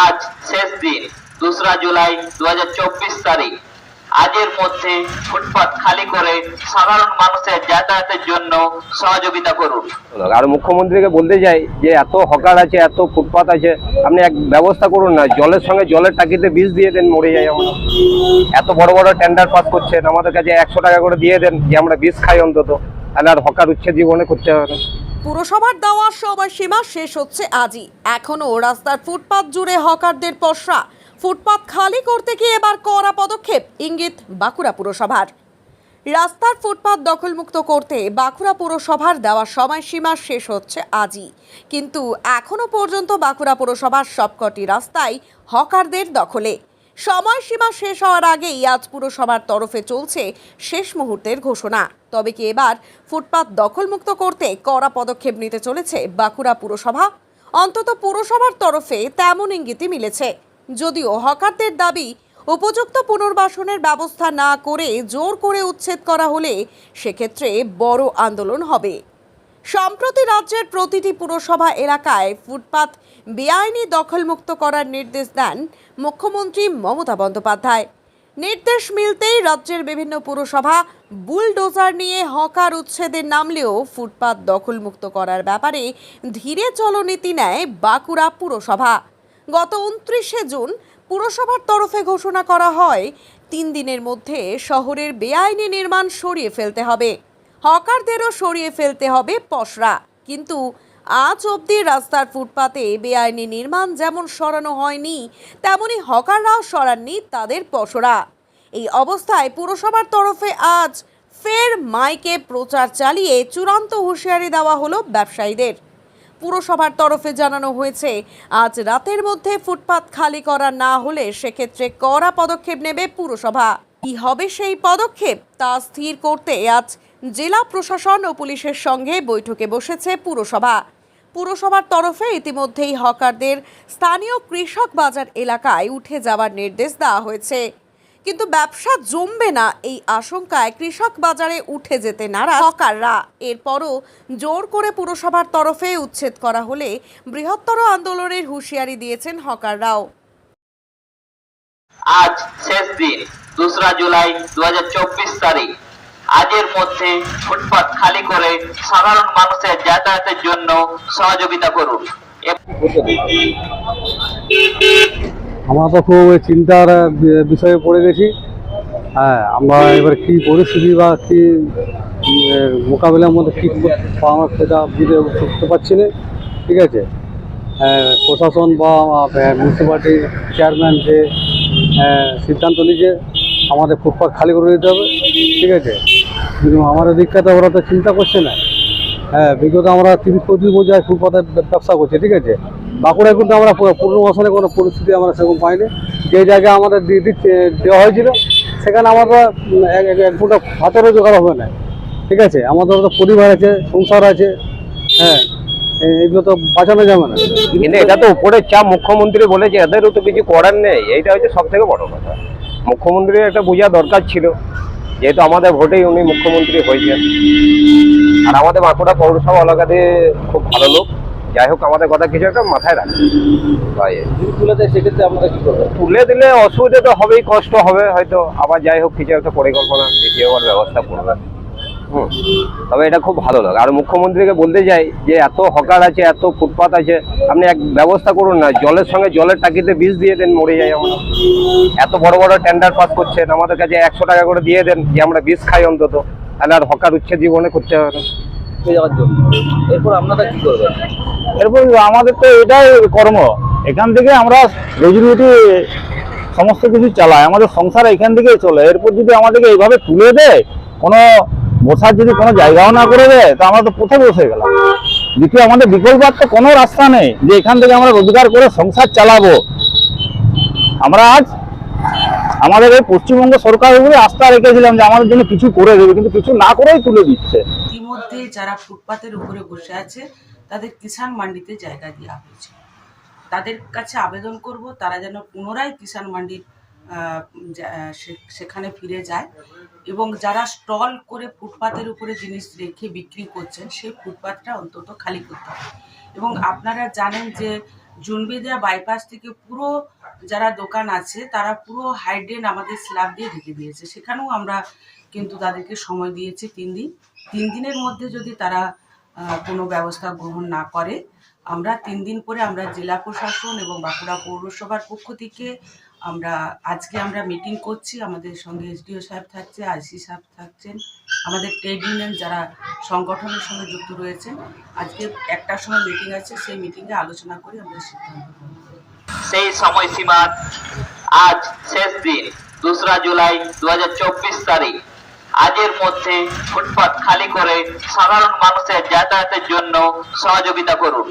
আজ শেষ দিন, দোসরা জুলাই দু হাজার চব্বিশ তারিখ। আজের মধ্যে ফুটপাত খালি করে সাধারণ মানুষের যাতায়াতের জন্য সহযোগিতা করুন। আর মুখ্যমন্ত্রীকে বলতে চাই যে, এত হকার আছে, এত ফুটপাত আছে, আপনি এক ব্যবস্থা করুন না, জলের সঙ্গে জলের টাকিতে বিষ দিয়ে দেন, মরে যাই আমরা। এত বড় বড় টেন্ডার পাস করছেন, আমাদের কাছে একশো টাকা করে দিয়ে দেন, যে আমরা বিষ খাই অন্তত। তাহলে আর হকার উচ্ছেদ জীবনে করতে হবে না। পুরসভার দেওয়া সময়সীমা শেষ হচ্ছে আজই। এখনও রাস্তার ফুটপাত জুড়ে হকারদের পসরা। ফুটপাত খালি করতে গিয়ে এবার কড়া পদক্ষেপ, ইঙ্গিত বাঁকুড়া পুরসভার। রাস্তার ফুটপাত দখলমুক্ত করতে বাঁকুড়া পুরসভার দেওয়া সময়সীমা শেষ হচ্ছে আজই। কিন্তু এখনও পর্যন্ত বাঁকুড়া পুরসভার সবকটি রাস্তায় হকারদের দখলে। সময়সীমা শেষ হওয়ার আগেই আজ পুরসভার তরফে চলছে শেষ মুহূর্তের ঘোষণা। তবে কি এবার ফুটপাত দখলমুক্ত করতে কড়া পদক্ষেপ নিতে চলেছে বাঁকুড়া পুরসভা? অন্তত পুরসভার তরফে তেমন ইঙ্গিতই মিলেছে। যদিও হকারদের দাবি, উপযুক্ত পুনর্বাসনের ব্যবস্থা না করে জোর করে উচ্ছেদ করা হলে সেক্ষেত্রে বড় আন্দোলন হবে। সম্প্রতি রাজ্যের প্রতিটি পুরসভা এলাকায় ফুটপাত বেআইনি দখলমুক্ত করার নির্দেশ দেন মুখ্যমন্ত্রী মমতা বন্দ্যোপাধ্যায়। নির্দেশ মিলতেই রাজ্যের বিভিন্ন পুরসভা বুলডোজার নিয়ে হকার উচ্ছেদের নামলেও ফুটপাত দখলমুক্ত করার ব্যাপারে ধীরে চলনীতি নেয় বাঁকুড়া পুরসভা। গত উনত্রিশে জুন পুরসভার তরফে ঘোষণা করা হয়, তিন দিনের মধ্যে শহরের বেআইনি নির্মাণ সরিয়ে ফেলতে হবে। হকারদেরও সরিয়ে ফেলতে হবে পসরা। কিন্তু আজ অবধি রাস্তার ফুটপাতে বেআইনি নির্মাণ যেমন সরানো হয়নি, তেমনি হকাররাও সরাননি তাদের পসরা। এই অবস্থায় পুরসভার তরফে আজ ফের মাইকে প্রচার চালিয়ে চূড়ান্ত হুঁশিয়ারি দেওয়া হলো ব্যবসায়ীদের। পুরসভার তরফে জানানো হয়েছে, আজ রাতের মধ্যে ফুটপাত খালি করা না হলে সেক্ষেত্রে কড়া পদক্ষেপ নেবে পুরসভা। কি হবে সেই পদক্ষেপ তা স্থির করতে আজ জেলা প্রশাসন ও পুলিশের সঙ্গে বৈঠকে বসেছে পুরসভা। পুরসভার তরফে ইতিমধ্যেই হকারদের স্থানীয় কৃষক বাজার এলাকায় উঠে যাওয়ার নির্দেশ দেওয়া হয়েছে। কিন্তু ব্যবসা জমবে না এই আশঙ্কায় কৃষক বাজারে উঠে যেতে নারা হকাররা। এরপরও জোর করে পুরসভার তরফে উচ্ছেদ করা হলে বৃহত্তর আন্দোলনের হুঁশিয়ারি দিয়েছেন হকাররাও। আজ শেষ দিন, দোসরা জুলাই দু তারিখ। আজের মধ্যে ফুটপাত খালি করে সাধারণ মানুষের যাতায়াতের জন্য সহযোগিতা করুন। আমরা তো খুব চিন্তার বিষয়ে পড়ে গেছি। হ্যাঁ আমরা এবার কি পরিস্থিতি বা কি মোকাবিলার মধ্যে কী আমরা সেটা বুঝে উঠতে পারছি না। ঠিক আছে? হ্যাঁ, প্রশাসন বা মিউনিসিপ্যালিটির চেয়ারম্যান যে সিদ্ধান্ত নিয়েছে আমাদের ফুটপাথ খালি করে দিতে হবে। ঠিক আছে? কিন্তু দিকটা তো ওরা তো চিন্তা করছে না। হ্যাঁ বিগত আমরা তিরিশ পঁচিশ বছর ফুটপাতের ব্যবসা করছি ঠিক আছে? বাঁকুড়ায় কিন্তু আমরা পূ- পুনর্বাসনের কোনো পরিস্থিতি আমরা সেরকম পাইনি। যে জায়গায় আমাদের দেওয়া হয়েছিল সেখানে আমাদের উম, এক ফুটা ভাতেরও জোগাড় হবে না। ঠিক আছে? আমাদের তো পরিবার আছে সংসার আছে হ্যাঁ এগুলো তো বাঁচানো যাবে না। কিন্তু এটা তো উপরের চাপ মুখ্যমন্ত্রী বলেছে এদেরও তো কিছু করার নেই। এইটা হচ্ছে সব থেকে বড় কথা। মুখ্যমন্ত্রীর একটা বোঝা দরকার ছিল। যেহেতু আমাদের ভোটেই উনি মুখ্যমন্ত্রী হয়েছেন। আর আমাদের বাঁকুড়া পৌরসভা এলাকাতে খুব ভালো লোক। যাই হোক আমাদের কথা কিছু একটা মাথায় রাখে। তাই তুলে দেয় সেক্ষেত্রে আপনারা কী করবেন? তুলে দিলে অসুবিধা তো হবেই কষ্ট হবে হয়তো। আবার যাই হোক কিছু একটা পরিকল্পনা দেখিয়ে আমার ব্যবস্থা করবে হুম তবে এটা খুব ভালো লাগে। আর মুখ্যমন্ত্রীকে বলতে চাই যে এত হকার আছে এত ফুটপাত আছে আপনি এক ব্যবস্থা করুন না। জলের সঙ্গে জলের টাকিতে বিষ দিয়ে দেন মরে যাই আমরা। এত বড় বড় টেন্ডার পাস করছেন আমাদের কাছে একশো টাকা করে দিয়ে দেন যে আমরা বিষ খাই অন্তত। তাহলে আর হকার উচ্ছে জীবনে করতে হবে না। যাওয়ার জন্য। এরপর আপনারা কী করবেন? এরপর আমাদের তো এটাই কর্ম। এখান থেকে আমরা রুজি রুটি সমস্ত কিছু চালাই। আমাদের সংসার এখান থেকেই চলে। এরপর যদি আমাদেরকে এইভাবে তুলে দেয় কোনো বসার যদি কোনো জায়গাও না করে দেয়, তো আমরা তো পথে বসে গেলাম? দ্বিতীয় আমাদের বিকল্প আর তো কোনো রাস্তা নেই যে এখান থেকে আমরা রোজগার করে সংসার চালাবো। আমরা আজ আমাদের এই পশ্চিমবঙ্গ সরকার উপরে আস্থা রেখেছিলাম যে আমাদের জন্য কিছু করে দেবে, কিন্তু কিছু না করেই তুলে দিচ্ছে। ইতিমধ্যে যারা ফুটপাতের উপরে বসে আছে, তাদের কিষাণ মান্ডিতে জায়গা দেওয়া হয়েছে। তাদের কাছে আবেদন করব, তারা যেন পুনরায় কিষাণ মান্ডির সেখানে ফিরে যায় এবং যারা স্টল করে ফুটপাতের উপরে জিনিস রেখে বিক্রি করছেন, সেই ফুটপাতটা অন্তত খালি করতে হবে। এবং আপনারা জানেন যে জুনবেদিয়া বাইপাস থেকে পুরো যারা দোকান আছে, তারা পুরো হাইড্রেন আমাদের স্ল্যাব দিয়ে ঢেকে দিয়েছে। সেখানেও আমরা কিন্তু তাদেরকে সময় দিয়েছি তিন দিন। তিন দিনের মধ্যে যদি তারা কোনো ব্যবস্থা গ্রহণ না করে, আমরা তিন দিন পরে আমরা জেলা প্রশাসন এবং বাঁকুড়া পৌরসভার পক্ষ থেকে আমরা, আজকে আমরা মিটিং করছি, আমাদের সঙ্গে এসডিও সাহেব থাকছে, আইসি সাহেব থাকছেন, আমাদের ট্রেড ইউনিয়ন যারা সংগঠনের সঙ্গে যুক্ত রয়েছেন, আজকে একটার সময় মিটিং আছে, সেই মিটিংয়ে আলোচনা করে আমরা সিদ্ধান্ত সেই সময়সীমার আজ শেষ দিন, দোসরা জুলাই দু হাজার চব্বিশ তারিখ। আজের মধ্যে ফুটপাত খালি করে সাধারণ মানুষের যাতায়াতের জন্য সহযোগিতা করুন।